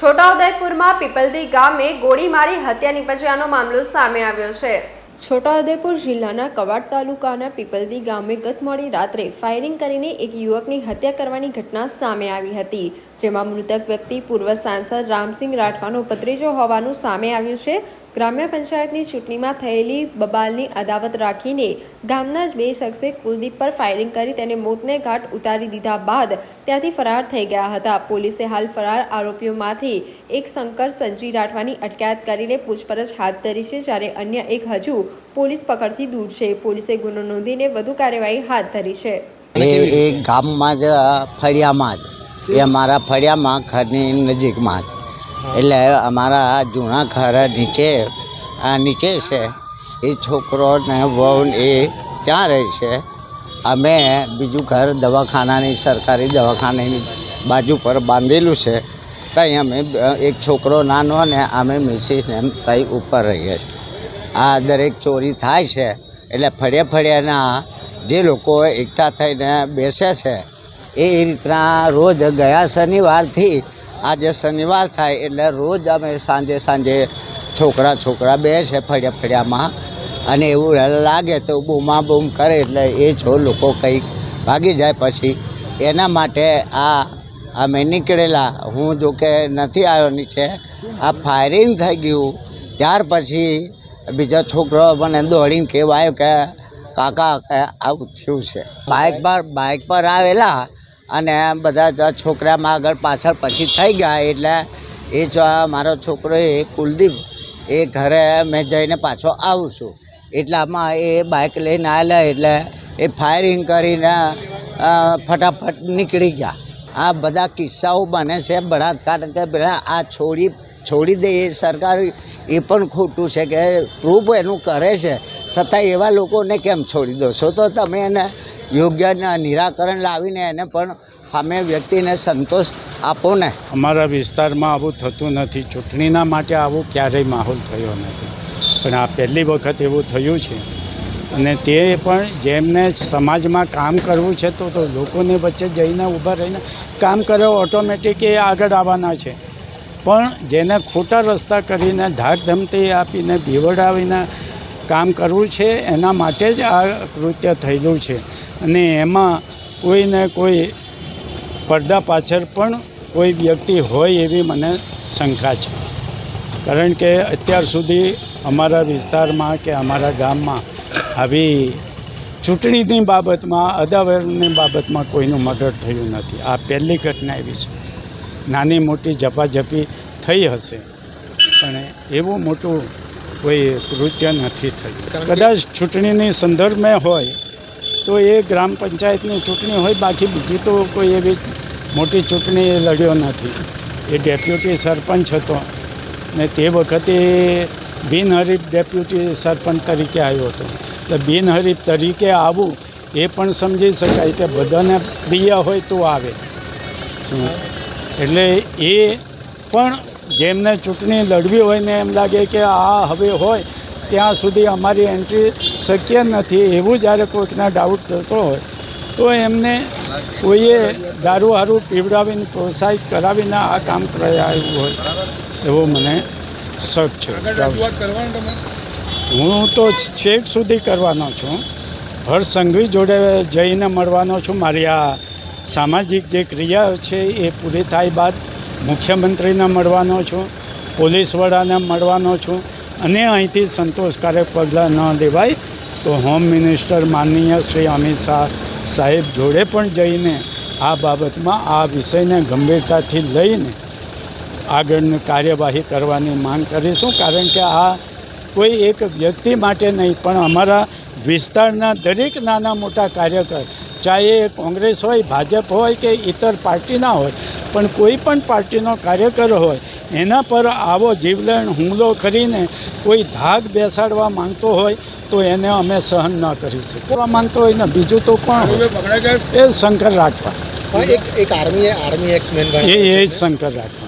છોટાઉદેપુરમાં પીપલદી ગામે ગોળી મારી હત્યા નિપજ્યાનો મામલો સામે આવ્યો છે. છોટાઉદેપુર જિલ્લાના કવાડ તાલુકાના પીપલદી ગામે ગત મોડી રાત્રે ફાયરિંગ કરીને એક યુવકની હત્યા કરવાની ઘટના સામે આવી હતી, જેમાં મૃતક વ્યક્તિ પૂર્વ સાંસદ રામસિંહ રાઠવાનો ભત્રીજો હોવાનું સામે આવ્યું છે. ગ્રામ્ય પંચાયતની ચૂંટણીમાં થયેલી બબાલની અદાવત રાખીને ગામના જ બે શખ્સે કુલદીપ પર ફાયરિંગ કરી તેને મોતને ઘાટ ઉતારી દીધા બાદ ત્યાંથી ફરાર થઈ ગયા હતા. પોલીસે હાલ ફરાર આરોપીઓમાંથી એક શંકર સંજી રાઠવાની અટકાયત કરીને પૂછપરછ હાથ ધરી છે, જ્યારે અન્ય એક હજુ પોલીસ પકડથી દૂર છે. પોલીસે ગુનો નોંધીને વધુ કાર્યવાહી હાથ ધરી છે. એ ગામમાં જ ફળિયામાં જ, એ અમારા ફળિયામાં ઘરની નજીકમાં જ. એટલે અમારા જૂના ઘર નીચે, આ નીચે છે. એ છોકરો ને વહુ એ ત્યાં રહે છે. અમે બીજું ઘર દવાખાનાની, સરકારી દવાખાનાની બાજુ પર બાંધેલું છે. ત્યાં અમે એક છોકરો નાનો ને અમે મિસિસ ને ઉપર રહીએ છીએ. આ દરેક ચોરી થાય છે. એટલે ફળિયા ફળિયાના જે લોકો એકઠા થઈને બેસે છે, એ રીતના રોજ ગયા શનિવારથી આજે શનિવાર થાય એટલે રોજ અમે સાંજે સાંજે છોકરા છોકરા બે છે ફળિયા ફળિયામાં અને એવું લાગે તો બૂમા બૂમ કરે એટલે એ જો લોકો કંઈક ભાગી જાય પછી. એના માટે આ અમે નીકળેલા. હું જો કે નથી આવ્યો નીચે. આ ફાયરિંગ થઈ ગયું. ત્યાર પછી બીજો છોકરો મને દોડીને કહેવાયો કે કાકા આવું થયું છે. બાઇક પર બાઇક પર આવેલા. અને બધા છોકરામાં આગળ પાછળ પછી થઈ ગયા એટલે એ જો મારો છોકરો એ કુલદીપ, એ ઘરે મેં જઈને પાછો આવું છું. એટલામાં એ બાઇક લઈને આવેલા એટલે એ ફાયરિંગ કરીને ફટાફટ નીકળી ગયા. આ બધા કિસ્સાઓ બને છે બધા કારણ કે પેલા આ છોડી છોડી દે એ સરકાર એ પણ ખોટું છે કે પ્રૂફ એનું કરે છે. છતાં એવા લોકોને કેમ છોડી દો છો? તો તમે એને યોગ્ય નિરાકરણ લાવીને એને પણ અમે વ્યક્તિને સંતોષ આપો ને. અમારા વિસ્તારમાં આવું થતું નથી. ચૂંટણીના માટે આવો ક્યારેય માહોલ થયો નથી. પણ આ પહેલી વખત એવું થયું છે. અને તે પણ જેમને સમાજમાં કામ કરવું છે તો તો લોકોને વચ્ચે જઈને ઊભા રહીને કામ કરે ઓટોમેટિક એ આગળ આવવાના છે. પણ જેને ખોટા રસ્તા કરીને ધાક ધમતી આપીને બીવડાવીને કામ કરવું છે, એના માટે જ આ કૃત્ય થયેલું છે. અને એમાં કોઈને કોઈ પડદા પાછળ પણ કોઈ વ્યક્તિ હોય એવી મને શંકા છે. કારણ કે અત્યાર સુધી અમારા વિસ્તારમાં કે અમારા ગામમાં આવી ચૂંટણીની બાબતમાં અદાવરની બાબતમાં કોઈનું મર્ડર થયું નથી. આ પહેલી ઘટના એવી છે. નાની મોટી ઝપાઝપી થઈ હશે. પણ એવું મોટું કોઈ કૃત્ય નથી થયું. કદાચ ચૂંટણીની સંદર્ભમાં હોય તો એ ગ્રામ પંચાયતની ચૂંટણી હોય બાકી બીજી તો કોઈ એવી મોટી ચૂંટણી લડ્યો નથી. એ ડેપ્યુટી સરપંચ હતો ને તે વખતે બિનહરીફ ડેપ્યુટી સરપંચ તરીકે આવ્યો હતો. એટલે બિનહરીફ તરીકે આવવું એ પણ સમજી શકાય કે બધાને પ્રિય હોય તો આવે. શું? એટલે એ પણ જેમને ચૂંટણી લડવી હોય ને એમ લાગે કે આ હવે હોય ત્યાં સુધી અમારી એન્ટ્રી શક્ય નથી એવું જ્યારે કોઈકના ડાઉટ થતો હોય તો એમને કોઈએ દારૂ હારું પીવડાવીને પ્રોત્સાહિત કરાવીને આ કામ કરાયું હોય એવો મને શક છે. હું તો છેક સુધી કરવાનો છું. હર્ષ સંઘવી જોડે જઈને મળવાનો છું. મારી આ સામાજિક જે ક્રિયા છે એ પૂરી થાય બાદ મુખ્યમંત્રીને મળવાનો છું, પોલીસ વડાને મળવાનો છું અને અહીંથી સંતોષકારક પગલાં ન લેવાય તો હોમ મિનિસ્ટર માનનીય શ્રી અમિત શાહ સાહેબ જોડે પણ જઈને આ બાબતમાં આ વિષયને ગંભીરતાથી લઈને આગળની કાર્યવાહી કરવાની માંગ કરીશું. કારણ કે આ કોઈ એક વ્યક્તિ માટે નહીં, પણ અમારા વિસ્તારના દરેક નાના મોટા કાર્યકર ચાહે એ કોંગ્રેસ હોય ભાજપ હોય કે ઇતર પાર્ટીના હોય પણ કોઈ પણ પાર્ટીનો કાર્યકર હોય એના પર આવો જીવલેણ હુમલો કરીને કોઈ ધાક બેસાડવા માંગતો હોય તો એને અમે સહન ન કરી શકીએ. માંગતો હોય ને બીજું તો કોણ એ શંકર રાઠવા. એક એક આર્મી આર્મી એક્સમેન એ એ શંકર રાઠવા.